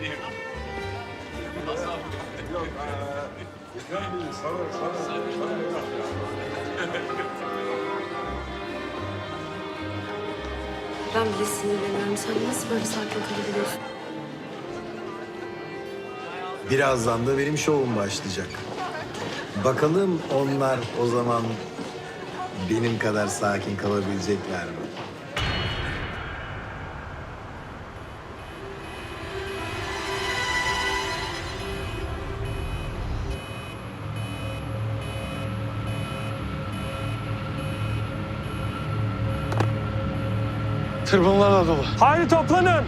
Ben bile sinirleniyorum. Sen nasıl böyle sakin kalabiliyorsun? Birazdan da benim şovum başlayacak. Bakalım onlar o zaman benim kadar sakin kalabilecekler mi? Tır bunlarla dolu. Haydi toplanın.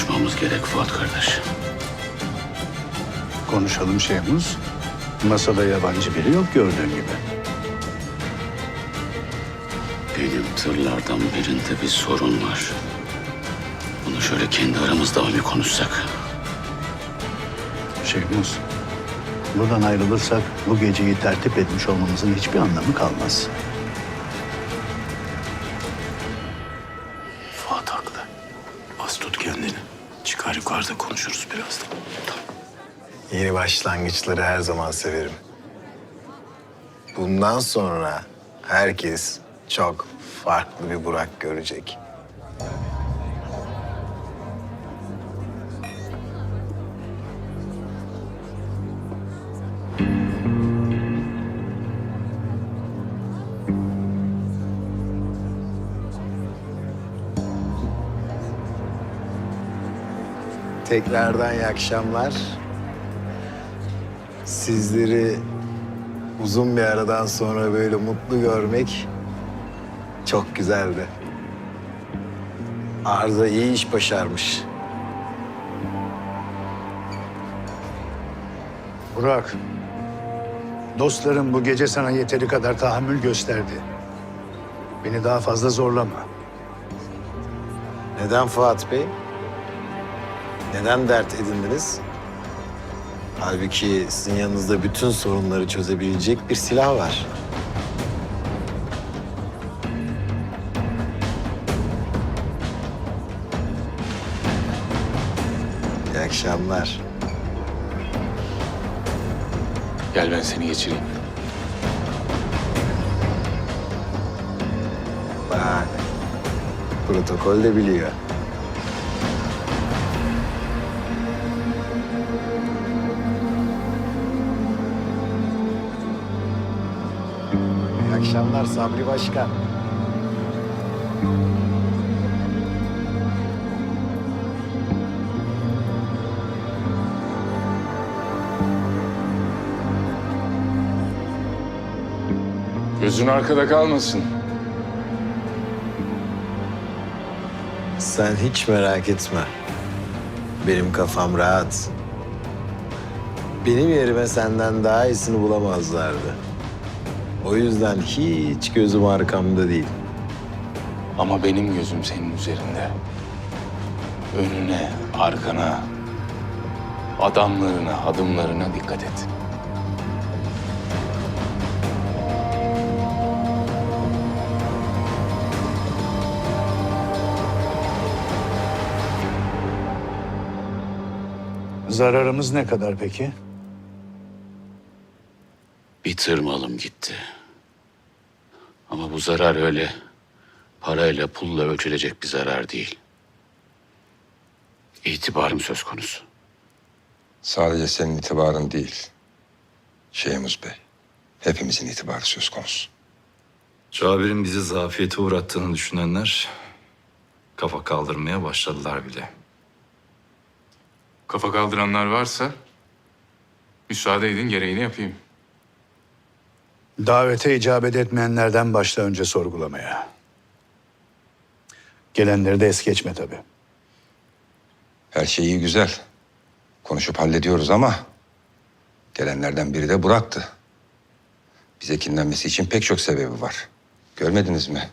Konuşmamız gerek Fuat kardeş. Konuşalım Şehmuz. Masada yabancı biri yok gördüğün gibi. Benim tırlardan birinde bir sorun var. Bunu şöyle kendi aramızda mı bir konuşsak? Şehmuz, buradan ayrılırsak bu geceyi tertip etmiş olmamızın hiçbir anlamı kalmaz. Çıkar yukarıda konuşuruz birazdan. Yeni başlangıçları her zaman severim. Bundan sonra herkes çok farklı bir Burak görecek. Tekrardan iyi akşamlar. Sizleri uzun bir aradan sonra böyle mutlu görmek çok güzeldi. Arda iyi iş başarmış. Burak, dostlarım bu gece sana yeteri kadar tahammül gösterdi. Beni daha fazla zorlama. Neden Fuat Bey? Neden dert edindiniz? Halbuki sizin yanınızda bütün sorunları çözebilecek bir silah var. İyi akşamlar. Gel ben seni geçireyim. Bak, protokol de biliyor. Akşamlar Sabri Başkan. Gözün arkada kalmasın. Sen hiç merak etme. Benim kafam rahat. Benim yerime senden daha iyisini bulamazlardı. O yüzden hiç gözüm arkamda değil. Ama benim gözüm senin üzerinde. Önüne, arkana, adamlarına, adımlarına dikkat et. Zararımız ne kadar peki? Bir tır malım gitti. Ama bu zarar öyle parayla, pulla ölçülecek bir zarar değil. İtibarım söz konusu. Sadece senin itibarın değil. Şeyhimiz Bey. hepimizin itibarı söz konusu. Cabir'in bizi zafiyete uğrattığını düşünenler kafa kaldırmaya başladılar bile. Kafa kaldıranlar varsa müsaade edin gereğini yapayım. Davete icabet etmeyenlerden başla önce sorgulamaya. Gelenleri de es geçme tabii. Her şey iyi güzel. Konuşup hallediyoruz ama gelenlerden biri de Burak'tı. Bize kinlenmesi için pek çok sebebi var. Görmediniz mi?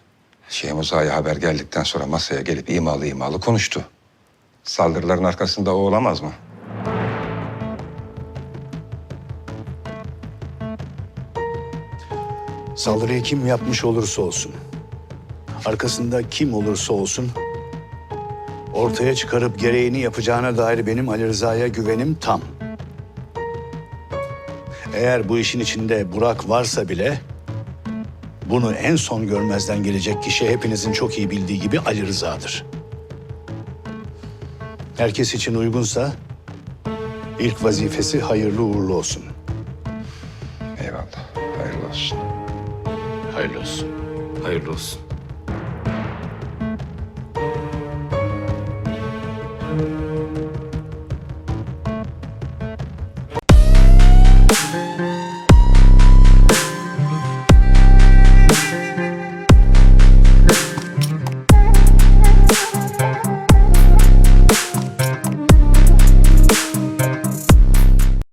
Şeyh Musa'ya haber geldikten sonra masaya gelip imalı imalı konuştu. Saldırıların arkasında o olamaz mı? Saldırıyı kim yapmış olursa olsun, arkasında kim olursa olsun, ortaya çıkarıp gereğini yapacağına dair benim Ali Rıza'ya güvenim tam. Eğer bu işin içinde Burak varsa bile, bunu en son görmezden gelecek kişi hepinizin çok iyi bildiği gibi Ali Rıza'dır. Herkes için uygunsa, ilk vazifesi hayırlı uğurlu olsun. Hayırlı olsun. Hayırlı olsun.